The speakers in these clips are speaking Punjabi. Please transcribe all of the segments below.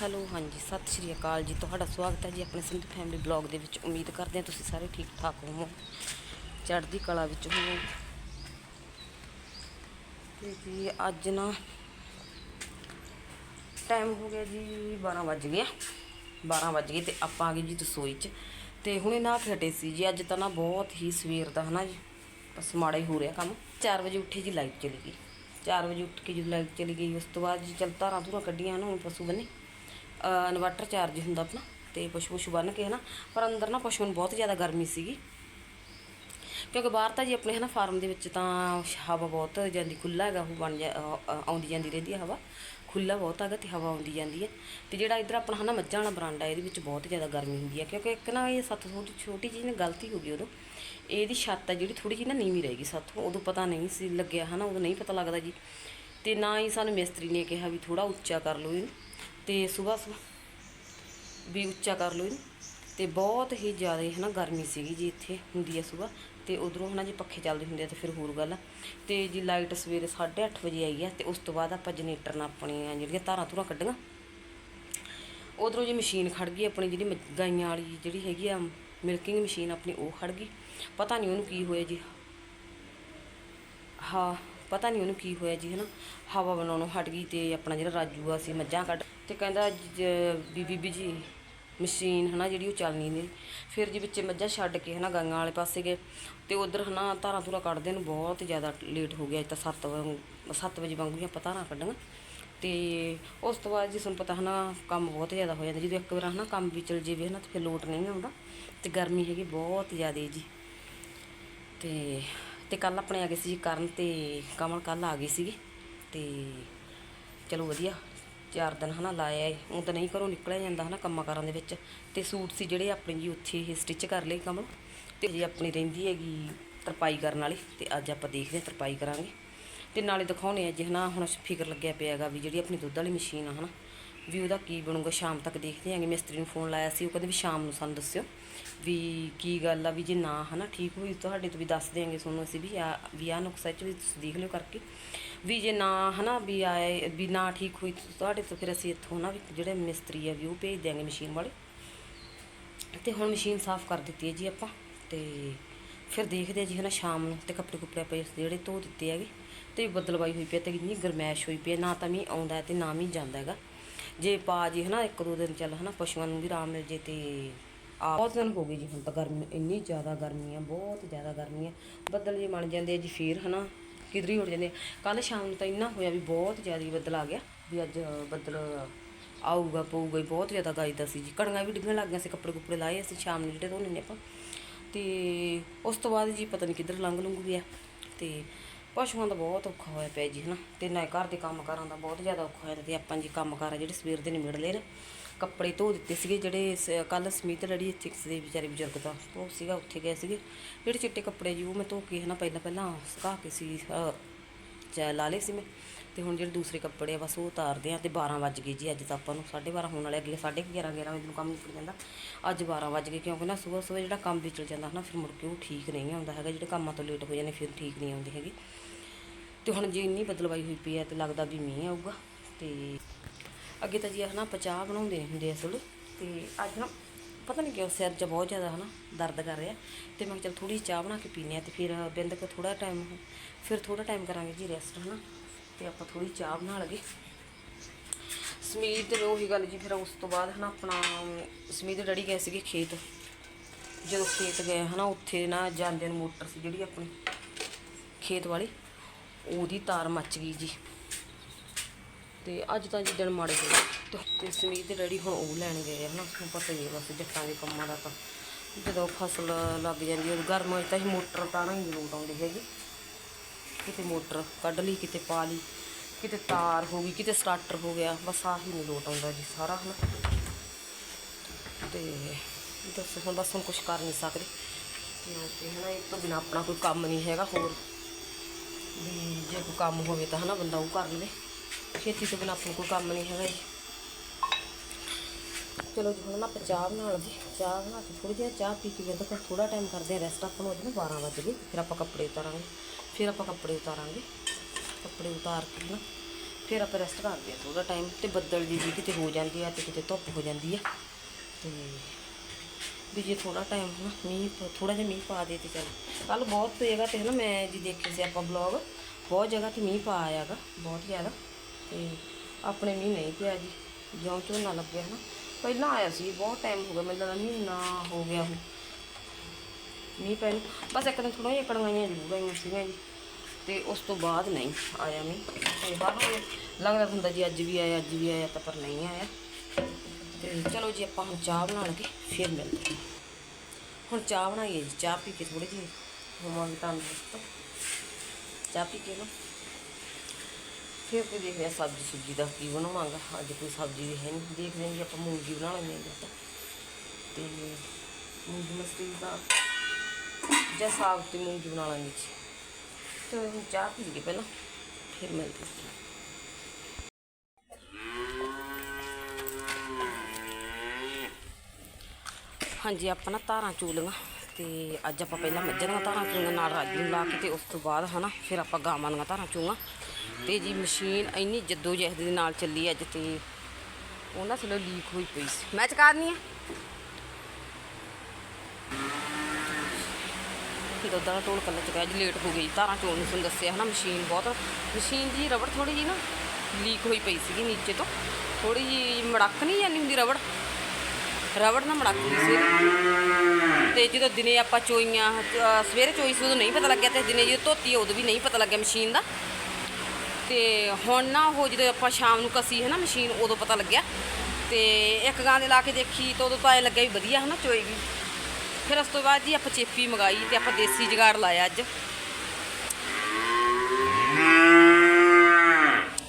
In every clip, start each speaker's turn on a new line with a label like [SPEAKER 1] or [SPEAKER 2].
[SPEAKER 1] ਹੈਲੋ, ਹਾਂਜੀ, ਸਤਿ ਸ਼੍ਰੀ ਅਕਾਲ ਜੀ। ਤੁਹਾਡਾ ਸਵਾਗਤ ਹੈ ਜੀ ਆਪਣੇ ਸਿੰਧੂ ਫੈਮਿਲੀ ਬਲੌਗ ਦੇ ਵਿੱਚ। ਉਮੀਦ ਕਰਦੇ ਹਾਂ ਤੁਸੀਂ ਸਾਰੇ ਠੀਕ ਠਾਕ ਹੋਵੋ ਚੜ੍ਹਦੀ ਕਲਾ ਵਿੱਚ ਹੋਵੋ ਤੇ ਜੀ, ਅੱਜ ਨਾ ਟਾਈਮ ਹੋ ਗਿਆ ਜੀ 12 ਵੱਜ ਗਏ 12 ਵੱਜ ਗਏ ਤੇ ਆਪਾਂ ਆ ਗਏ ਜੀ ਰਸੋਈ 'ਚ। ਤੇ ਹੁਣੇ ਨਾ ਖਟੇ ਸੀ ਜੀ। ਅੱਜ ਤਾਂ ਨਾ ਬਹੁਤ ਹੀ ਸਵੇਰ ਦਾ, ਹਨਾ ਜੀ? ਬਸ ਮਾੜਾ ਹੀ ਹੋ ਰਿਹਾ ਕੰਮ। 4 ਵਜੇ ਉੱਠੇ ਜੀ ਲਾਈਟ ਚਲੀ ਗਈ। 4 ਵਜੇ ਉੱਠ ਕੇ ਜੀ ਲਾਈਟ ਚਲੀ ਗਈ। ਉਸ ਤੋਂ ਬਾਅਦ ਜੀ ਚੱਲ ਧਾਰਾਂ ਧੂਰਾਂ ਕੱਢੀਆਂ ਨਾ ਹੁਣ ਪਸ਼ੂ ਬੰਨੇ। ਇਨਵਰਟਰ ਚਾਰਜ ਹੁੰਦਾ ਆਪਣਾ ਤੇ ਪਸ਼ੂ ਪਸ਼ੂ ਬੰਨ ਕੇ ਹਨਾ, ਪਰ ਅੰਦਰ ਨਾ ਪਸ਼ੂ ਨੂੰ ਬਹੁਤ ਜ਼ਿਆਦਾ ਗਰਮੀ ਸੀਗੀ। ਕਿਉਂਕਿ ਬਾਹਰ ਤਾਂ ਜੀ ਆਪਣੇ ਹਨਾ ਫਾਰਮ ਦੇ ਵਿੱਚ ਤਾਂ ਹਵਾ ਬਹੁਤ ਜਾਂਦੀ ਖੁੱਲਾ ਹੈਗਾ, ਉਹ ਬਣ ਜਾ ਆਉਂਦੀ ਜਾਂਦੀ ਰਹਿੰਦੀ ਹੈ ਹਵਾ। ਖੁੱਲਾ ਬਹੁਤ ਹੈਗਾ ਤੇ ਹਵਾ ਆਉਂਦੀ ਜਾਂਦੀ ਹੈ ਤੇ ਜਿਹੜਾ ਇੱਧਰ ਆਪਣਾ ਹਨਾ ਮੱਝਾਂ ਵਾਲਾ ਬਰਾਂਡਾ, ਇਹਦੇ ਵਿੱਚ ਬਹੁਤ ਜ਼ਿਆਦਾ ਗਰਮੀ ਹੁੰਦੀ ਹੈ ਕਿਉਂਕਿ ਇੱਕ ਨਾ ਇਹ ਸੱਤ ਛੋਟੀ ਛੋਟੀ ਜਿਹੀ ਨਾ ਗਲਤੀ ਹੋ ਗਈ ਉਦੋਂ। ਇਹਦੀ ਛੱਤ ਹੈ ਜਿਹੜੀ ਥੋੜੀ ਜਿਹੀ ਨਾ ਨੀਵੀਂ ਰਹਿ ਰਹੇਗੀ ਸਾਥੋਂ, ਉਦੋਂ ਪਤਾ ਨਹੀਂ ਸੀ ਲੱਗਿਆ ਹਨਾ, ਉਦੋਂ ਨਹੀਂ ਪਤਾ ਲੱਗਦਾ ਜੀ। ਤੇ ਨਾ ਹੀ ਸਾਨੂੰ ਮਿਸਤਰੀ ਨੇ ਕਿਹਾ ਵੀ ਥੋੜਾ ਉੱਚਾ ਕਰ ਲਓ ਇਹਨੂੰ। ਤੇ ਸਵੇਰ ਸਵੇਰ ਵੀ ਉੱਚਾ ਕਰ ਲਓ ਇਹਨੂੰ। ਤੇ ਬਹੁਤ ਹੀ ਜ਼ਿਆਦਾ ਹਨਾ ਗਰਮੀ ਸੀਗੀ ਜੀ ਇੱਥੇ, ਹੁੰਦੀ ਹੈ ਸਵੇਰ ਤੇ ਉਧਰੋਂ ਹਨਾ ਜੀ ਪੱਖੇ ਚੱਲਦੇ ਹੁੰਦੇ ਆ ਤੇ ਫਿਰ ਹੋਰ ਗੱਲ ਆ। ਤੇ ਜੀ ਲਾਈਟ ਸਵੇਰੇ 8:30 ਵਜੇ ਆਈ ਆ ਤੇ ਉਸ ਤੋਂ ਬਾਅਦ ਆਪਾਂ ਜਨਰੇਟਰ ਨਾਲ ਆਪਣੀਆਂ ਜਿਹੜੀਆਂ ਤਾਰਾਂ ਧੁਰਾਂ ਕੱਢੀਆਂ। ਉਧਰੋਂ ਜੀ ਮਸ਼ੀਨ ਖੜ ਗਈ, ਆਪਣੀ ਜਿਹੜੀ ਮੱਝ- ਗਾਈਆਂ ਵਾਲੀ ਜਿਹੜੀ ਹੈਗੀ ਆ, ਮਿਲਕਿੰਗ ਮਸ਼ੀਨ ਆਪਣੀ ਉਹ ਖੜ ਗਈ। ਪਤਾ ਨਹੀਂ ਉਹਨੂੰ ਕੀ ਹੋਇਆ ਜੀ। ਹਾਂ। ਪਤਾ ਨਹੀਂ ਉਹਨੂੰ ਕੀ ਹੋਇਆ ਜੀ, ਹਨਾ। ਹਵਾ ਬਣਾਉਣੋਂ ਹਟ ਗਈ ਤੇ ਆਪਣਾ ਜਿਹੜਾ ਰਾਜੂ ਆ ਸੀ ਮੱਝਾਂ ਕੱਢ ਤੇ ਕਹਿੰਦਾ ਜ- ਵੀ ਬੀਬੀ ਜੀ, ਮਸ਼ੀਨ, ਹਨਾ, ਜਿਹੜੀ ਉਹ ਚੱਲਣੀ ਨਹੀਂ। ਫਿਰ ਜੀ ਵਿੱਚੇ ਮੱਝਾਂ ਛੱਡ ਕੇ, ਹਨਾ, ਗਾਂਗਾਂ ਵਾਲੇ ਪਾਸੇ ਗਏ ਤੇ ਉਧਰ, ਹਨਾ, ਧਾਰਾਂ ਧੂਰਾਂ ਕੱਢਦੇ ਨੂੰ ਬਹੁਤ ਜ਼ਿਆਦਾ ਲੇਟ ਹੋ ਗਿਆ, ਅੱਜ ਤਾਂ 7 ਵਜੇ 7 ਵਜੇ ਵਾਂਗੂ ਆਪਾਂ ਧਾਰਾਂ ਕੱਢਾਂਗੇ ਤੇ ਉਸ ਤੋਂ ਬਾਅਦ ਜੀ ਤੁਹਾਨੂੰ ਪਤਾ, ਹਨਾ, ਕੰਮ ਬਹੁਤ ਜ਼ਿਆਦਾ ਹੋ ਜਾਂਦਾ। ਜਦੋਂ ਇੱਕ ਵਾਰ, ਹਨਾ, ਕੰਮ ਵੀ ਚਲ ਜਾਵੇ, ਹਨਾ, ਤੇ ਫਿਰ ਲੋਟ ਨਹੀਂ ਆਉਂਦਾ। ਤੇ ਗਰਮੀ ਹੈਗੀ ਬਹੁਤ ਜ਼ਿਆਦਾ ਜੀ। ਤੇ ਤੇ ਕੱਲ ਆਪਣੇ ਆ ਗਏ ਸੀ ਜੀ ਕਰਨ ਤੇ ਕਮਲ ਕੱਲ ਆ ਗਈ ਸੀਗੀ ਤੇ ਚਲੋ ਵਧੀਆ, ਚਾਰ ਦਿਨ ਹਨਾ ਲਾਇਆ ਏ। ਉਹ ਤਾਂ ਨਹੀਂ ਘਰੋਂ ਨਿਕਲਿਆ ਜਾਂਦਾ ਹਨਾ ਕੰਮਾਂ ਕਾਰਾਂ ਦੇ ਵਿੱਚ। ਤੇ ਸੂਟ ਸੀ ਜਿਹੜੇ ਆਪਣੇ ਜੀ ਉੱਥੇ ਇਹ ਸਟਿਚ ਕਰ ਲਏ ਕਮਲ। ਤੇ ਜੀ ਆਪਣੀ ਰਹਿੰਦੀ ਹੈਗੀ ਤਰਪਾਈ ਕਰਨ ਵਾਲੀ ਤੇ ਅੱਜ ਆਪਾਂ ਦੇਖਦੇ ਹਾਂ ਤਰਪਾਈ ਕਰਾਂਗੇ। ਤੇ ਨਾਲੇ ਦਿਖਾਉਣੇ ਆ ਜੀ ਹਨਾ, ਹੁਣ ਫਿਕਰ ਲੱਗਿਆ ਪਿਆ ਹੈਗਾ ਵੀ ਜਿਹੜੀ ਆਪਣੀ ਦੁੱਧ ਵਾਲੀ ਮਸ਼ੀਨ ਆ ਹਨਾ ਵੀ ਉਹਦਾ ਕੀ ਬਣੂਗਾ, ਸ਼ਾਮ ਤੱਕ ਦੇਖਦੇ ਆਂਗੇ ਮਿਸਤਰੀ ਨੂੰ ਫੋਨ ਲਾਇਆ ਸੀ, ਉਹ ਕਹਿੰਦੇ ਵੀ ਸ਼ਾਮ ਨੂੰ ਸਾਨੂੰ ਦੱਸਿਓ ਵੀ ਕੀ ਗੱਲ ਆ, ਵੀ ਜੇ ਨਾ, ਹਨਾ, ਠੀਕ ਹੋਈ ਤੁਹਾਡੇ ਤੋਂ ਵੀ ਦੱਸ ਦਿਆਂਗੇ ਤੁਹਾਨੂੰ ਅਸੀਂ ਵੀ, ਆ ਵੀ ਆ ਨੁਕਸਾ ਚ ਵੀ ਤੁਸੀਂ ਦੇਖ ਲਿਓ ਕਰਕੇ। ਵੀ ਜੇ ਨਾ, ਹਨਾ, ਵੀ ਆਏ, ਵੀ ਨਾ ਠੀਕ ਹੋਈ ਤੁਹਾਡੇ ਤੋਂ ਫਿਰ ਅਸੀਂ ਇੱਥੋਂ ਨਾ ਵੀ ਜਿਹੜੇ ਮਿਸਤਰੀ ਆ ਵੀ ਉਹ ਭੇਜ ਦਿਆਂਗੇ ਮਸ਼ੀਨ ਵਾਲੇ। ਤੇ ਹੁਣ ਮਸ਼ੀਨ ਸਾਫ਼ ਕਰ ਦਿੱਤੀ ਹੈ ਜੀ ਆਪਾਂ, ਤੇ ਫਿਰ ਦੇਖਦੇ ਆ ਜੀ, ਹਨਾ, ਸ਼ਾਮ ਨੂੰ ਤੇ ਕੱਪੜੇ ਕੁੱਪੜੇ ਆਪਾਂ ਜਿਹੜੇ ਧੋ ਦਿੱਤੇ ਹੈਗੇ। ਤੇ ਬੱਦਲਵਾਈ ਹੋਈ ਪਈ ਹੈ ਤੇ ਕਿੰਨੀ ਗਰਮੈਸ਼ ਹੋਈ ਪਈ ਹੈ, ਨਾ ਤਾਂ ਮੀਂਹ ਆਉਂਦਾ ਹੈ ਤੇ ਨਾ ਮੀਂਹ ਜਾਂਦਾ ਹੈਗਾ। ਜੇ ਪਾ ਜੀ ਹਨਾ, ਇੱਕ ਦੋ ਦਿਨ ਚੱਲ ਹਨਾ, ਪਸ਼ੂਆਂ ਨੂੰ ਵੀ ਆਰਾਮ ਮਿਲ ਜੇ ਤੇ ਆ ਬਹੁਤ ਦਿਨ ਹੋ ਗਏ ਜੀ ਹੁਣ ਤਾਂ ਗਰਮੀ, ਇੰਨੀ ਜ਼ਿਆਦਾ ਗਰਮੀ ਆ, ਬਹੁਤ ਜ਼ਿਆਦਾ ਗਰਮੀ ਆ। ਬੱਦਲ ਜੇ ਬਣ ਜਾਂਦੇ ਆ ਜੀ ਫੇਰ ਹਨਾ, ਕਿਧਰੀ ਉੱਡ ਜਾਂਦੇ ਕੱਲ ਸ਼ਾਮ ਨੂੰ ਤਾਂ ਇੰਨਾ ਹੋਇਆ ਵੀ ਬਹੁਤ ਜ਼ਿਆਦਾ ਬੱਦਲ ਆ ਗਿਆ ਵੀ ਅੱਜ ਬੱਦਲ ਆਊਗਾ, ਪਊਗਾ ਹੀ, ਬਹੁਤ ਜ਼ਿਆਦਾ ਗਾਇਦਾ ਸੀ ਜੀ। ਕਣੀਆਂ ਵੀ ਡਿੱਗਣ ਲੱਗ ਗਈਆਂ ਸੀ, ਕੱਪੜੇ ਕੁੱਪੜੇ ਲਾਏ ਅਸੀਂ, ਸ਼ਾਮ ਨੂੰ ਜਿਹੜੇ ਧੋਣੇ ਨੇ ਆਪਾਂ। ਤੇ ਉਸ ਤੋਂ ਬਾਅਦ ਜੀ ਪਤਾ ਨਹੀਂ ਕਿੱਧਰ ਲੰਘ ਲੰਘ ਗਿਆ। ਤੇ ਪਸ਼ੂਆਂ ਦਾ ਬਹੁਤ ਔਖਾ ਹੋਇਆ ਪਿਆ ਜੀ ਹਨਾ। ਤੇ ਨਾ ਘਰ ਦੇ ਕੰਮ ਕਾਰਾਂ ਦਾ ਬਹੁਤ ਜ਼ਿਆਦਾ ਔਖਾ ਹੋਇਆ ਤੇ ਆਪਾਂ ਜੀ ਕੰਮ ਕਾਰ ਆ ਜਿਹੜੇ ਸਵੇਰ ਦੇ ਨਿਬੜ ਲਏ ਕੱਪੜੇ ਧੋ ਦਿੱਤੇ ਸੀਗੇ ਜਿਹੜੇ ਕੱਲ ਸਮੀਤ ਲੜੀ ਇੱਥੇ ਕਿਸੇ ਦੇ ਵਿਚਾਰੇ ਬਜ਼ੁਰਗ ਦਾ ਉਹ ਸੀਗਾ ਉੱਥੇ ਗਏ ਸੀਗੇ। ਜਿਹੜੇ ਚਿੱਟੇ ਕੱਪੜੇ ਜੀ ਉਹ ਮੈਂ ਧੋ ਕੇ ਹਨਾ ਪਹਿਲਾਂ ਪਹਿਲਾਂ ਸੁਕਾ ਕੇ ਸੀ ਅਹ, ਚਾ ਲਾ ਲਏ ਸੀ ਮੈਂ। ਤੇ ਹੁਣ ਜਿਹੜੇ ਦੂਸਰੇ ਕੱਪੜੇ ਆ ਬਸ ਉਹ ਉਤਾਰਦੇ ਆ ਤੇ 12 ਵੱਜ ਗਏ ਜੀ ਅੱਜ ਤਾਂ ਆਪਾਂ ਨੂੰ 12:30 ਹੋਣ ਵਾਲੇ ਅੱਗੇ 11:30 11 ਵਜੇ ਨੂੰ ਕੰਮ ਨਿਕਲ ਜਾਂਦਾ। ਅੱਜ 12 ਵੱਜ ਗਏ ਕਿਉਂਕਿ ਨਾ ਸਵੇਰ ਸਵੇਰ ਜਿਹੜਾ ਕੰਮ ਵੀ ਚਲ ਜਾਂਦਾ ਹਨਾ ਫਿਰ ਮੁੜ ਕੇ ਉਹ ਠੀਕ ਨਹੀਂ ਆਉਂਦਾ ਹੈਗਾ ਜਿਹੜੇ ਕੰਮਾਂ ਤੋਂ ਲੇਟ ਹੋ ਜਾਂਦੇ ਫਿਰ ਠੀਕ ਨਹੀਂ ਆਉਂਦੇ ਹੈਗੇ। ਤੇ ਹੁਣ ਜੇ ਇੰਨੀ ਬਦਲਵਾਈ ਹੋਈ ਪਈ ਹੈ ਤੇ ਲੱਗਦਾ ਵੀ ਮੀਂਹ ਆਊਗਾ ਤੇ ਅੱਗੇ ਤਾਂ ਜੀ ਹਨਾ ਆਪਾਂ ਚਾਹ ਬਣਾਉਂਦੇ ਹੁੰਦੇ ਅਸਲ ਤੇ ਅੱਜ ਨਾ ਪਤਾ ਨਹੀਂ ਕਿਉਂ ਸਿਰ 'ਚ ਬਹੁਤ ਜ਼ਿਆਦਾ ਹਨਾ ਦਰਦ ਕਰ ਰਿਹਾ ਤੇ ਮੈਂ ਕਿਹਾ ਚਲ ਥੋੜੀ ਚਾਹ ਬਣਾ ਕੇ ਪੀਨੇ ਆ ਤੇ ਫਿਰ ਬਿੰਦ ਕੋ ਥੋੜਾ ਟਾਈਮ ਫਿਰ ਥੋੜਾ ਟਾਈਮ ਕਰਾਂਗੇ ਜੀ ਰੈਸਟ ਹਨਾ ਤੇ ਆਪਾਂ ਥੋੜੀ ਚਾਹ ਬਣਾ ਲਗੇ ਸਮੀਤ ਨੇ ਉਹੀ ਗੱਲ ਜੀ ਫਿਰ ਉਸ ਤੋਂ ਬਾਅਦ ਹਨਾ ਆਪਣਾ ਸਮੀਤ ਡੈਡੀ ਗਏ ਸੀਗੇ ਖੇਤ। ਜਦੋਂ ਖੇਤ ਗਏ ਹਨਾ ਉੱਥੇ ਨਾ ਜਾਂਦੇ ਨੂੰ ਮੋਟਰ ਸੀ ਜਿਹੜੀ ਆਪਣੀ ਖੇਤ ਵਾਲੀ। ਉਹਦੀ ਤਾਰ ਮੱਚ ਗਈ ਜੀ। ਤੇ ਅੱਜ ਤਾਂ ਜਿੱਦਣ ਮਾੜੇ ਗਏ ਤੇ- ਸਮੀਤ ਦੇ ਡੈਡੀ ਹੁਣ ਉਹ ਲੈਣ ਗਏ ਆ ਹਨਾ ਤੁਹਾਨੂੰ ਪਤਾ ਹੀ ਹੈ ਬਸ ਜੱਟਾਂ ਦੇ ਕੰਮਾਂ ਦਾ ਤਾਂ। ਜਦੋਂ ਫਸਲ ਲੱਗ ਜਾਂਦੀ ਹੈ ਗਰਮ ਵਿੱਚ ਤਾਂ ਅਸੀਂ ਮੋਟਰ ਤਾਂ ਨਹੀਂ ਲੋਟ ਆਉਂਦੀ ਹੈਗੀ। ਕਿਤੇ ਮੋਟਰ ਕੱਢ ਲਈ, ਕਿਤੇ ਪਾ ਲਈ, ਕਿਤੇ ਤਾਰ ਹੋ ਗਈ, ਕਿਤੇ ਸਟਾਰਟਰ ਹੋ ਗਿਆ, ਬਸ ਆਹੀ ਨਹੀਂ ਲੋਟ ਆਉਂਦਾ ਜੀ ਸਾਰਾ ਹਨਾ। ਤੇ ਦੱਸੋ ਹੁਣ ਬਸ ਹੁਣ ਕੁਝ ਕਰ ਨਹੀਂ ਸਕਦੇ। ਕਿਉਂਕਿ ਹਨਾ ਇਹ ਤੋਂ ਬਿਨਾ ਆਪਣਾ ਕੋਈ ਕੰਮ ਨਹੀਂ ਹੈਗਾ, ਹੋਰ ਵੀ ਜੇ ਕੋਈ ਕੰਮ ਹੋਵੇ ਤਾਂ ਹਨਾ ਬੰਦਾ ਉਹ ਕਰ ਲਵੇ। ਖੇਤੀ ਤੋਂ ਬਿਨਾ ਆਪਣਾ ਕੋਈ ਕੰਮ ਨਹੀਂ ਹੈਗਾ ਜੀ। ਚਲੋ ਜੀ, ਹੁਣ ਨਾ ਆਪਾਂ ਚਾਹ ਬਣਾ ਲਈਏ। ਚਾਹ ਬਣਾ ਕੇ ਥੋੜੀ ਜਿਹੀ ਚਾਹ ਪੀ ਕੇ ਫਿਰ ਤੱਕ ਥੋੜਾ ਟਾਈਮ ਕਰਦੇ ਆ ਰੈਸਟ ਆਪਾਂ ਨੂੰ ਅੱਜ ਨਾ 12 ਵਜੇ ਗਏ। ਫਿਰ ਆਪਾਂ ਕੱਪੜੇ ਉਤਾਰਾਂਗੇ। ਫਿਰ ਆਪਾਂ ਕੱਪੜੇ ਉਤਾਰਾਂਗੇ। ਕੱਪੜੇ ਉਤਾਰ ਕੇ ਨਾ ਫਿਰ ਆਪਾਂ ਰੈਸਟ ਕਰਦੇ ਆ ਥੋੜਾ ਟਾਈਮ ਤੇ ਬੱਦਲ ਜੀ ਜੀ ਕਿਤੇ ਹੋ ਜਾਂਦੀ ਆ ਤੇ ਕਿਤੇ ਧੁੱਪ ਹੋ ਜਾਂਦੀ ਆ। ਤੇ ਵੀ ਜੇ ਥੋੜਾ ਟਾਈਮ ਨਾ ਮੀਂਹ ਥੋੜਾ ਜਿਹਾ ਮੀਂਹ ਪਾ ਦੇ ਤੇ ਚੱਲ। ਕੱਲ ਬਹੁਤ ਜਗ੍ਹਾ ਤੇ ਨਾ ਮੈਂ ਜੀ ਦੇਖੇ ਸੀ ਆਪਾਂ ਬਲੌਗ ਬਹੁਤ ਜਗ੍ਹਾ ਤੇ ਮੀਂਹ ਪਾ ਆਇਆਗਾ ਬਹੁਤ ਜ਼ਿਆਦਾ। ਤੇ ਆਪਣੇ ਮੀਂਹ ਨਹੀਂ ਪਿਆ ਜੀ, ਜਿਉਂ ਝੋਨਾ ਲੱਗਿਆ ਨਾ ਪਹਿਲਾਂ ਆਇਆ ਸੀ, ਬਹੁਤ ਟਾਈਮ ਹੋ ਗਿਆ, ਮੈਨੂੰ ਲੱਗਦਾ ਮਹੀਨਾ ਹੋ ਗਿਆ ਉਹ ਮੀਂਹ ਪੈਣ, ਬਸ ਇੱਕ ਦਿਨ ਥੋੜਾ ਜਿਹਾ ਕੜਵਾਈਆਂ ਜ਼ਰੂਰ ਆਈਆਂ ਸੀਗੀਆਂ ਜੀ। ਤੇ ਉਸ ਤੋਂ ਬਾਅਦ ਨਹੀਂ ਆਇਆ ਮੀਂਹ। ਤੇ ਬਾਅਦ ਲੱਗਦਾ ਹੁੰਦਾ ਜੀ ਅੱਜ ਵੀ ਆਇਆ, ਅੱਜ ਵੀ ਆਇਆ ਤਾਂ ਪਰ ਨਹੀਂ ਆਇਆ। ਤੇ ਚਲੋ ਜੀ ਆਪਾਂ ਹੁਣ ਚਾਹ ਬਣਾ ਲਗੇ, ਫਿਰ ਮਿਲਦੇ ਹਾਂ। ਹੁਣ ਚਾਹ ਬਣਾਈਏ ਜੀ, ਚਾਹ ਪੀ ਕੇ ਥੋੜੀ ਜਿਹੀ ਹੋਵਾਂਗੇ ਤੰਦਰੁਸਤ ਚਾਹ ਪੀ ਕੇ ਨਾ, ਫਿਰ ਤੇ ਦੇਖਦੇ ਹਾਂ ਸਬਜ਼ੀ ਸੁਬਜ਼ੀ ਦਾ ਕੀ ਬਣਾਵਾਂਗਾ। ਅੱਜ ਕੋਈ ਸਬਜ਼ੀ ਵੀ ਹੈ ਨਹੀਂ। ਦੇਖਦੇ ਹਾਂ ਜੀ ਆਪਾਂ ਮੂੰਗੀ ਬਣਾ ਲੈਂਦੇ ਹਾਂ ਜਾਂ ਤਾਂ। ਤੇ ਮੂੰਗੀ ਮਸਰੀ ਦਾ ਜਾਂ ਸਾਗ ਤੇ ਮੂੰਗੀ ਬਣਾ ਲਾਂਗੇ ਜੀ। ਤੇ ਹੁਣ ਚਾਹ ਪੀ ਕੇ ਪਹਿਲਾਂ ਫਿਰ ਮਿਲਦੇ ਹਾਂ। ਹਾਂਜੀ, ਆਪਾਂ ਨਾ ਧਾਰਾਂ ਚੂਲੀਆਂ ਤੇ ਅੱਜ ਆਪਾਂ ਪਹਿਲਾਂ ਮੱਝਾਂ ਦੀਆਂ ਧਾਰਾਂ ਚੂਲੀਆਂ ਨਾਲ ਰਾਜੂ ਲਾ ਕੇ ਤੇ ਉਸ ਤੋਂ ਬਾਅਦ ਹਨਾ, ਫਿਰ ਆਪਾਂ ਗਾਵਾਂ ਦੀਆਂ ਧਾਰਾਂ ਚੂਲੀਆਂ ਤੇ ਜੀ ਮਸ਼ੀਨ ਇੰਨੀ ਜੱਦੋ ਜਹਿਦ ਦੇ ਨਾਲ ਚੱਲੀ ਅੱਜ ਤੇ ਉਹਨਾਂ ਥੱਲੇ ਲੀਕ ਹੋਈ ਪਈ ਸੀ। ਮੈਂ ਚਕਾ ਦਿੰਦੀ ਆ ਦੁੱਧ ਦਾ ਢੋਲ ਕੱਲਾ ਚੁਕਾਇਆ ਜੀ ਲੇਟ ਹੋ ਗਈ, ਧਾਰਾਂ ਚੋਣ ਨੂੰ ਤੁਹਾਨੂੰ ਦੱਸਿਆ ਹਨਾ, ਮਸ਼ੀਨ ਬਹੁਤ, ਮਸ਼ੀਨ ਦੀ ਰਬੜ ਥੋੜੀ ਜੀ ਨਾ ਲੀਕ ਹੋਈ ਪਈ ਸੀਗੀ ਨੀਚੇ ਤੋਂ। ਥੋੜੀ ਜੀ ਮੜਕ ਨਹੀਂ ਜਾਂਦੀ ਹੁੰਦੀ ਰਬੜ? ਰਬੜ ਨਾਲ ਮੜਕ ਸੀ ਇਹਦੀ। ਤੇ ਜਦੋਂ ਦਿਨੇ ਆਪਾਂ ਚੋਈਆਂ, ਅਹ ਸਵੇਰੇ ਚੋਈ ਸੀ, ਉਦੋਂ ਨਹੀਂ ਪਤਾ ਲੱਗਿਆ ਤੇ ਦਿਨੇ ਜਦੋਂ ਧੋਤੀ, ਉਦੋਂ ਵੀ ਨਹੀਂ ਪਤਾ ਲੱਗਿਆ ਮਸ਼ੀਨ ਦਾ। ਤੇ ਹੁਣ ਨਾ ਉਹ ਜਦੋਂ ਆਪਾਂ ਸ਼ਾਮ ਨੂੰ ਕਸੀ ਹੈ ਨਾ ਮਸ਼ੀਨ, ਉਦੋਂ ਪਤਾ ਲੱਗਿਆ। ਤੇ ਇੱਕ ਗਾਂ ਦੇ ਲਾ ਕੇ ਦੇਖੀ ਤਾਂ ਉਦੋਂ ਤਾਂ ਐ ਲੱਗਿਆ ਵੀ ਵਧੀਆ ਹੈ ਨਾ ਚੋਏਗੀ ਫਿਰ ਉਸ ਤੋਂ ਬਾਅਦ ਜੀ ਆਪਾਂ ਚੇਪੀ ਮੰਗਾਈ ਤੇ ਆਪਾਂ ਦੇਸੀ ਜਗਾੜ ਲਾਇਆ ਅੱਜ।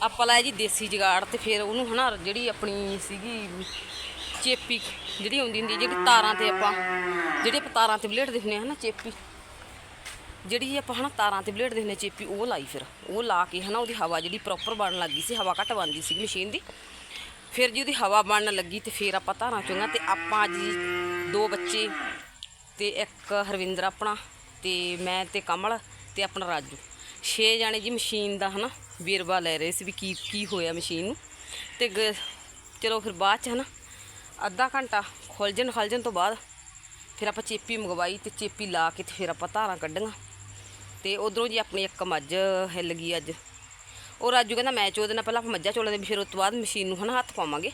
[SPEAKER 1] ਆਪਾਂ ਲਾਇਆ ਜੀ ਦੇਸੀ ਜਗਾੜ ਤੇ ਫਿਰ ਉਹਨੂੰ ਹਨਾ ਜਿਹੜੀ ਆਪਣੀ ਸੀਗੀ ਚੇਪੀ ਜਿਹੜੀ ਹੁੰਦੀ ਹੁੰਦੀ ਜਿਹੜੀ ਤਾਰਾਂ ਤੇ ਆਪਾਂ, ਜਿਹੜੀ ਆਪਾਂ ਤਾਰਾਂ ਤੇ ਬਲੇਡ ਦੇਖਨੇ ਹਨਾ ਚੇਪੀ। ਜਿਹੜੀ ਆਪਾਂ ਹਨਾ ਤਾਰਾਂ ਤੇ ਬਲੇਡ ਦੇਖਨੇ ਚੇਪੀ, ਉਹ ਲਾਈ ਫਿਰ। ਉਹ ਲਾ ਕੇ ਹਨਾ ਉਹਦੀ ਹਵਾ ਜਿਹੜੀ ਪ੍ਰੋਪਰ ਬਣਨ ਲੱਗੀ ਸੀ, ਹਵਾ ਘੱਟ ਬਣਦੀ ਸੀ ਮਸ਼ੀਨ ਦੀ। ਫਿਰ ਜੀ ਉਹਦੀ ਹਵਾ ਬਣਨ ਲੱਗੀ ਤੇ ਫਿਰ ਆਪਾਂ ਧਾਰਾਂ ਚੋਂਗਾ ਤੇ ਆਪਾਂ ਅੱਜ ਜੀ ਦੋ ਬੱਚੇ ਤੇ ਇੱਕ ਹਰਵਿੰਦਰ ਆਪਣਾ ਤੇ ਮੈਂ ਤੇ ਕਮਲ ਤੇ ਆਪਣਾ ਰਾਜੂ। ਛੇ ਜਾਣੇ ਜੀ ਮਸ਼ੀਨ ਦਾ ਹਨਾ ਵੇਰਵਾ ਲੈ ਰਹੇ ਸੀ ਵੀ ਕੀ ਕੀ ਹੋਇਆ ਮਸ਼ੀਨ ਨੂੰ। ਤੇ ਗ- ਚਲੋ ਫਿਰ ਬਾਅਦ ਚ ਹਨਾ ਅੱਧਾ ਘੰਟਾ ਖੁੱਲ੍ਹਣ ਖੁੱਲ੍ਹਣ ਤੋਂ ਬਾਅਦ ਫਿਰ ਆਪਾਂ ਚੇਪੀ ਮੰਗਵਾਈ ਤੇ ਚੇਪੀ ਲਾ ਕੇ ਤੇ ਫਿਰ ਆਪਾਂ ਧਾਰਾਂ ਕੱਢੀਆਂ। ਤੇ ਉਧਰੋਂ ਜੀ ਆਪਣੀ ਇੱਕ ਮੱਝ ਹਿੱਲ ਗਈ ਅੱਜ। ਉਹ ਰਾਜੂ ਕਹਿੰਦਾ, ਮੈਂ ਚੋ ਨਾਲ ਪਹਿਲਾਂ ਆਪਾਂ ਮੱਝਾਂ ਚੋਲਾਂ ਦੇ, ਫਿਰ ਉਸ ਤੋਂ ਬਾਅਦ ਮਸ਼ੀਨ ਨੂੰ ਹਨਾ ਹੱਥ ਪਾਵਾਂਗੇ।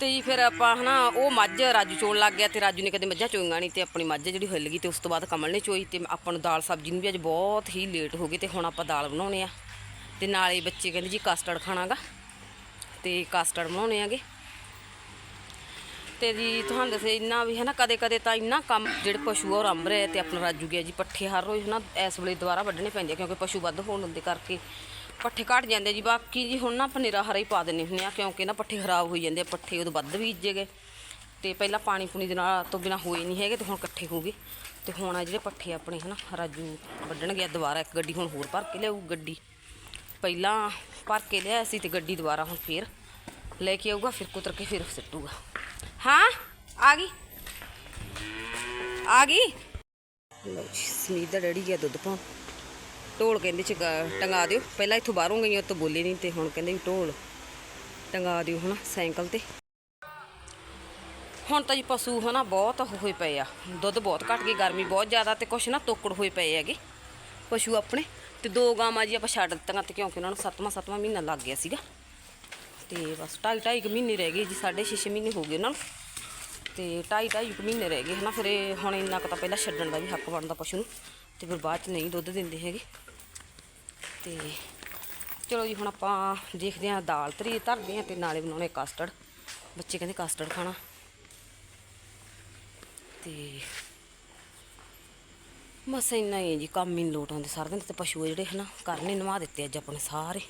[SPEAKER 1] ਤੇ ਜੀ ਫਿਰ ਆਪਾਂ ਹਨਾ, ਉਹ ਮੱਝ ਰਾਜੂ ਚੋਣ ਲੱਗ ਗਿਆ ਤੇ ਰਾਜੂ ਨੇ ਕਦੇ ਮੱਝਾਂ ਚੋਈਆਂ ਨਹੀਂ ਤੇ ਆਪਣੀ ਮੱਝ ਜਿਹੜੀ ਹਿੱਲ ਗਈ ਤੇ ਉਸ ਤੋਂ ਬਾਅਦ ਕਮਲ ਨੇ ਚੋਈ ਤੇ ਆਪਾਂ ਨੂੰ ਦਾਲ ਸਬਜ਼ੀ ਨੂੰ ਵੀ ਅੱਜ ਬਹੁਤ ਹੀ ਲੇਟ ਹੋ ਗਈ ਤੇ ਹੁਣ ਆਪਾਂ ਦਾਲ ਬਣਾਉਣੇ ਆ। ਤੇ ਨਾਲੇ ਬੱਚੇ ਕਹਿੰਦੇ ਜੀ ਕਸਟਰਡ ਖਾਣਾਗਾ। ਤੇ ਕਸਟਰਡ ਬਣਾਉਣੇ ਆਗੇ। ਤੇ ਜੀ ਤੁਹਾਨੂੰ ਦੱਸਿਆ ਇੰਨਾ ਵੀ ਹੈ ਨਾ, ਕਦੇ ਕਦੇ ਤਾਂ ਇੰਨਾ ਕੰਮ ਜਿਹੜੇ ਪਸ਼ੂ ਆ ਉਹ ਰੰਭ ਰਹੇ ਆ ਤੇ ਆਪਣਾ ਰਾਜੂ ਗਿਆ ਜੀ, ਪੱਠੇ ਹਰ ਰੋਜ਼ ਨਾ ਇਸ ਵੇਲੇ ਦੁਬਾਰਾ ਵੱਢਣੇ ਪੈਂਦੇ ਆ ਕਿਉਂਕਿ ਪਸ਼ੂ ਵੱਧ ਹੋਣ ਦੇ ਕਰਕੇ। ਪੱਠੇ ਘਟ ਜਾਂਦੇ ਜੀ, ਬਾਕੀ ਜੀ ਹੁਣ ਨਾ ਆਪਾਂ ਨਿਰਾ ਹਰਾ ਹੀ ਪਾ ਦਿੰਦੇ ਹੁੰਦੇ ਆ, ਕਿਉਂਕਿ ਨਾ ਪੱਠੇ ਖਰਾਬ ਹੋਈ ਜਾਂਦੇ ਆ, ਪੱਠੇ ਉਦੋਂ ਵੱਧ ਬੀਜੇ ਗਏ। ਤੇ ਪਹਿਲਾਂ ਪਾਣੀ ਪੂਣੀ ਦੇ ਨਾਲ ਤੋਂ ਬਿਨਾ ਹੋਏ ਨਹੀਂ ਹੈਗੇ ਤੇ ਹੁਣ ਇਕੱਠੇ ਹੋ ਗਏ। ਤੇ ਹੁਣ ਆ ਜਿਹੜੇ ਪੱਠੇ ਆਪਣੇ ਹਨਾ, ਰਾਜੂ ਵੱਢਣ ਗਿਆ ਦੁਬਾਰਾ, ਇੱਕ ਗੱਡੀ ਹੁਣ ਹੋਰ ਭਰ ਕੇ ਲਿਆਊ ਗੱਡੀ। ਪਹਿਲਾਂ ਭਰ ਕੇ ਲਿਆ ਸੀ ਤੇ ਗੱਡੀ ਦੁਬਾਰਾ ਹੁਣ ਫੇਰ ਲੈ ਕੇ ਆਊਗਾ, ਫਿਰ ਕੁਤਰ ਕੇ ਫਿਰ ਸਿੱਟੂਗਾ। ਹਾਂ? ਆ ਗਈ। ਆ ਗਈ? ਲਓ ਜੀ ਸਮੀਤ ਦਾ ਡੈਡੀ ਗਿਆ ਦੁੱਧ ਪਾਉਣ। ਢੋਲ ਕਹਿੰਦੇ ਚ ਟੰਗਾ ਦਿਓ। ਪਹਿਲਾਂ ਇੱਥੋਂ ਬਾਹਰੋਂ ਗਈਆਂ, ਉੱਤੋਂ ਬੋਲੇ ਨਹੀਂ ਤੇ ਹੁਣ ਕਹਿੰਦੇ ਵੀ ਢੋਲ। ਟੰਗਾ ਦਿਓ ਹਨਾ, ਸਾਈਕਲ ਤੇ। ਹੁਣ ਤਾਂ ਜੀ ਪਸ਼ੂ ਹਨਾ, ਬਹੁਤ ਹੋਏ ਪਏ ਆ। ਦੁੱਧ ਬਹੁਤ ਘਟ ਗਈ, ਗਰਮੀ ਬਹੁਤ ਜ਼ਿਆਦਾ ਤੇ ਕੁਛ ਨਾ ਤੋਕੜ ਹੋਏ ਪਏ ਹੈਗੇ। ਪਸ਼ੂ ਆਪਣੇ। ਤੇ ਦੋ ਗਾਵਾਂ ਜੀ ਆਪਾਂ ਛੱਡ ਦਿੱਤੀਆਂ ਤੇ ਕਿਉਂਕਿ ਉਹਨਾਂ ਨੂੰ ਸੱਤਵਾਂ ਸੱਤਵਾਂ ਮਹੀਨਾ ਲੱਗ ਗਿਆ ਸੀਗਾ। ਤੇ ਬਸ ਢਾਈ ਢਾਈ ਕੁ ਮਹੀਨੇ ਰਹਿ ਗਏ ਜੀ, ਸਾਢੇ ਛੇ ਛੇ ਮਹੀਨੇ ਹੋ ਗਏ ਉਹਨਾਂ ਨੂੰ। ਤੇ ਢਾਈ ਢਾਈ ਕੁ ਮਹੀਨੇ ਰਹਿ ਗਏ ਹਨਾ, ਫਿਰ ਇਹ ਹੁਣ ਇੰਨਾ ਕੁ ਤਾਂ ਪਹਿਲਾਂ ਛੱਡਣ ਦਾ ਵੀ ਹੱਕ ਬਣਦਾ ਪਸ਼ੂ ਨੂੰ, ਤੇ ਫਿਰ ਬਾਅਦ ਚ ਨਹੀਂ ਦੁੱਧ ਦਿੰਦੇ ਹੈਗੇ। ਤੇ ਚਲੋ ਜੀ, ਹੁਣ ਆਪਾਂ ਦੇਖਦੇ ਹਾਂ ਦਾਲ ਤਰੀ ਧਰਦੇ ਹਾਂ ਤੇ ਨਾਲੇ ਬਣਾਉਣੇ ਕਸਟਰਡ ਬੱਚੇ ਕਹਿੰਦੇ ਕਸਟਰਡ ਖਾਣਾ। ਤੇ ਬਸ ਇੰਨਾ ਹੀ ਹੈ ਜੀ, ਕੰਮ ਹੀ ਨੀ ਲੋਟ ਆਉਂਦੇ, ਸਾਰਾ ਦਿਨ ਤੇ ਪਸ਼ੂ ਆ ਜਿਹੜੇ ਹਨਾ ਕਰਨੇ ਨਵਾ ਦਿੱਤੇ ਅੱਜ ਆਪਣੇ ਸਾਰੇ।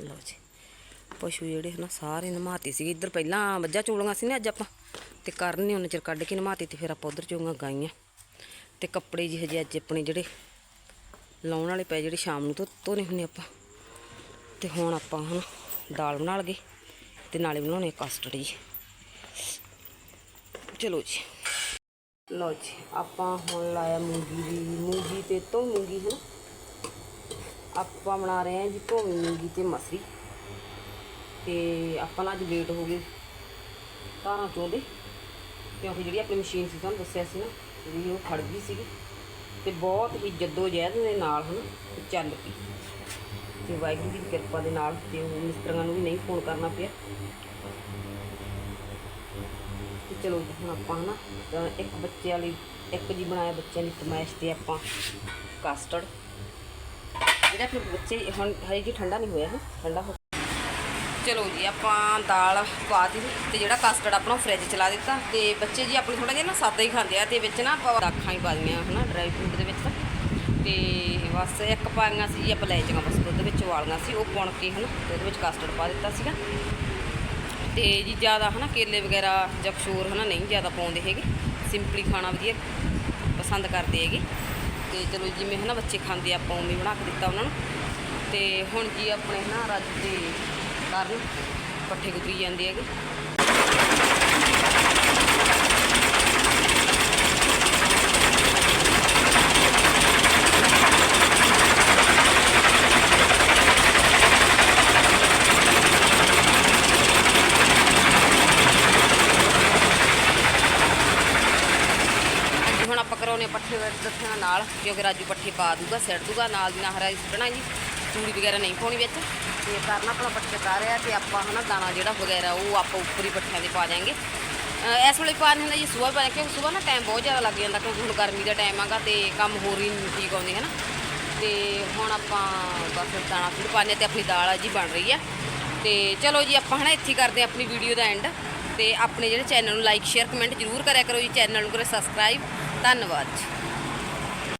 [SPEAKER 1] ਲਓ ਜੀ। ਪਸ਼ੂ ਜਿਹੜੇ ਹਨਾ, ਸਾਰੇ ਨਮਾਤੇ ਸੀ ਇੱਧਰ ਪਹਿਲਾਂ ਮੱਝਾਂ ਚੋਲੀਆਂ ਸੀ ਨਾ ਅੱਜ ਆਪਾਂ, ਤੇ ਕਰਨ ਉਹਨਾਂ ਚਿਰ ਕੱਢ ਕੇ ਨਮਾਤੇ ਤੇ ਫਿਰ ਆਪਾਂ ਉਧਰ ਚੋਂਗਾ ਗਾਈਆਂ। ਤੇ ਕੱਪੜੇ ਜੀ ਹਜੇ ਅੱਜ ਆਪਣੇ ਜਿਹੜੇ ਲਾਉਣ ਵਾਲੇ ਪਏ, ਜਿਹੜੇ ਸ਼ਾਮ ਨੂੰ ਧੋ ਧੋਣੇ ਹੁੰਦੇ ਆਪਾਂ। ਤੇ ਹੁਣ ਆਪਾਂ ਹੁਣ ਦਾਲ ਬਣਾ ਲਗੇ ਤੇ ਨਾਲੇ ਬਣਾਉਣੇ ਕਸਟਰਡ ਜੀ। ਚਲੋ ਜੀ। ਲਓ ਜੀ, ਆਪਾਂ ਹੁਣ ਲਾਇਆ ਮੂੰਗੀ ਦੀ, ਮੂੰਗੀ ਤੇ ਤੋਂ ਮੂੰਗੀ ਹੈ ਆਪਾਂ ਬਣਾ ਰਹੇ ਹਾਂ ਜੀ ਭੋਵੀ ਮੂੰਗੀ ਤੇ ਮਸਰੀ। ਤੇ ਆਪਾਂ ਨਾ ਅੱਜ ਲੇਟ ਹੋ ਗਏ ਧਾਰਾਂ ਚੋਂਦੇ ਕਿਉਂਕਿ ਜਿਹੜੀ ਆਪਣੀ ਮਸ਼ੀਨ ਸੀ, ਤੁਹਾਨੂੰ ਦੱਸਿਆ ਸੀ ਨਾ, ਜਿਹੜੀ ਉਹ ਖੜ ਗਈ ਸੀਗੀ। ਤੇ ਬਹੁਤ ਹੀ ਜੱਦੋ ਜਹਿਦ ਦੇ ਨਾਲ ਹਨ ਚੱਲ ਪਈ। ਤੇ ਵਾਹਿਗੁਰੂ ਦੀ ਕਿਰਪਾ ਦੇ ਨਾਲ ਤੇ ਉਹ ਮਿਸਤਰੀਆਂ ਨੂੰ ਵੀ ਨਹੀਂ ਫੋਨ ਕਰਨਾ ਪਿਆ। ਤੇ ਚਲੋ ਹੁਣ ਆਪਾਂ ਹਨਾ, ਤਾਂ ਇੱਕ ਬੱਚੇ ਵਾਲੀ ਇੱਕ ਜੀ ਬਣਾਇਆ ਬੱਚਿਆਂ ਦੀ ਫਰਮਾਇਸ਼ ਤੇ ਆਪਾਂ ਕਸਟਰਡ ਜਿਹੜਾ ਫਿਰ ਬੱਚੇ ਹੁਣ ਹਜੇ ਜੀ ਠੰਡਾ ਨਹੀਂ ਹੋਇਆ ਹੈ ਠੰਡਾ ਹੋ ਚਲੋ ਜੀ, ਆਪਾਂ ਦਾਲ ਪਾ ਦਿੱਤੀ ਤੇ ਜਿਹੜਾ ਕਸਟਰਡ ਆਪਣਾ ਫ੍ਰਿਜ ਚਲਾ ਦਿੱਤਾ ਤੇ ਬੱਚੇ ਜੀ ਆਪਣੇ ਥੋੜਾ ਜਿਹਾ ਨਾ ਸਾਦਾ ਹੀ ਖਾਂਦੇ ਆ ਤੇ ਵਿੱਚ ਨਾ ਆਪਾਂ ਦਾਖਾਂ ਹੀ ਪਾ ਦਿੰਦੇ ਆ, ਹਨਾ ਡਰਾਈ ਫਰੂਟ ਦੇ ਵਿੱਚ ਤਾਂ। ਤੇ ਬਸ ਇੱਕ ਪਾਈਆਂ ਸੀ ਜੀ ਆਪਾਂ ਲੈ ਜਾਵਾਂ ਬਸ ਦੁੱਧ ਵਿੱਚ ਵਾਲੀਆਂ ਸੀ, ਉਹ ਪੁਣ ਕੇ, ਹਨਾ, ਤੇ ਉਹਦੇ ਵਿੱਚ ਕਸਟਰਡ ਪਾ ਦਿੱਤਾ ਸੀਗਾ। ਤੇ ਜੀ ਜ਼ਿਆਦਾ, ਹਨਾ, ਕੇਲੇ ਵਗੈਰਾ ਜਾਂ ਕੁਛ ਹੋਰ ਹਨਾ, ਨਹੀਂ ਜ਼ਿਆਦਾ ਪਾਉਂਦੇ ਹੈਗੇ। ਸਿੰਪਲੀ ਖਾਣਾ ਵਧੀਆ ਪਸੰਦ ਕਰਦੇ ਹੈਗੇ। ਤੇ ਚਲੋ ਜਿਵੇਂ ਹਨਾ ਬੱਚੇ ਖਾਂਦੇ ਆਪਾਂ ਉਵੇਂ ਬਣਾ ਕੇ ਦਿੱਤਾ ਉਹਨਾਂ ਨੂੰ। ਤੇ ਹੁਣ ਜੀ ਆਪਣੇ ਹਨਾ ਰੱਜ ਦੇ ਕਾਰਨ ਪੱਠੇ ਕੁਤਰੀ ਜਾਂਦੇ ਹੈਗੇ ਹਾਂਜੀ ਹੁਣ ਆਪਾਂ ਕਰਾਉਨੇ ਪੱਠੇ ਦੱਸਣਾ ਨਾਲ ਕਿਉਂਕਿ ਰਾਜੂ ਪੱਠੇ ਪਾ ਦੂਗਾ ਸਿੱਟ ਦੂਗਾ, ਨਾਲ ਦੀ ਨਾਲ ਹਰਾ ਸੁੱਟਣਾ ਜੀ। ਚੂੜੀ ਵਗੈਰਾ ਨਹੀਂ ਪਾਉਣੀ ਵਿੱਚ। ਤੇ ਕਰਨਾ ਆਪਣਾ ਪੱਠੇ ਪਾ ਰਿਹਾ ਤੇ ਆਪਾਂ ਹਨਾ ਦਾਣਾ ਜਿਹੜਾ ਵਗੈਰਾ ਉਹ ਆਪਾਂ ਉੱਪਰ ਹੀ ਪੱਠਿਆਂ ਦੇ ਪਾ ਦਿਆਂਗੇ। ਇਸ ਵੇਲੇ ਪਾ ਦਿੰਦਾ ਜੀ ਸਵੇਰ ਪਾ ਕਿਉਂਕਿ ਸਵੇਰ ਨਾ ਟਾਈਮ ਬਹੁਤ ਜ਼ਿਆਦਾ ਲੱਗ ਜਾਂਦਾ, ਕਿਉਂਕਿ ਹੁਣ ਗਰਮੀ ਦਾ ਟਾਈਮ ਆਗਾ ਤੇ ਕੰਮ ਹੋਰ ਹੀ ਠੀਕ ਆਉਂਦੇ ਹਨਾ। ਤੇ ਹੁਣ ਆਪਾਂ ਬਸ ਦਾਣਾ ਫਿਰ ਪਾਣੇ ਤੇ ਆਪਣੀ ਦਾਲ ਆ ਜੀ ਬਣ ਰਹੀ ਆ। ਤੇ ਚਲੋ ਜੀ ਆਪਾਂ ਹਨਾ ਇੱਥੇ ਕਰਦੇ ਹਾਂ ਆਪਣੀ ਵੀਡੀਓ ਦਾ ਐਂਡ ਤੇ ਆਪਣੇ ਜਿਹੜੇ ਚੈਨਲ ਨੂੰ ਲਾਈਕ ਸ਼ੇਅਰ ਕਮੈਂਟ ਜ਼ਰੂਰ ਕਰਿਆ ਕਰੋ ਜੀ ਚੈਨਲ ਨੂੰ ਕਰੋ ਸਬਸਕ੍ਰਾਈਬ ਧੰਨਵਾਦ ਜੀ।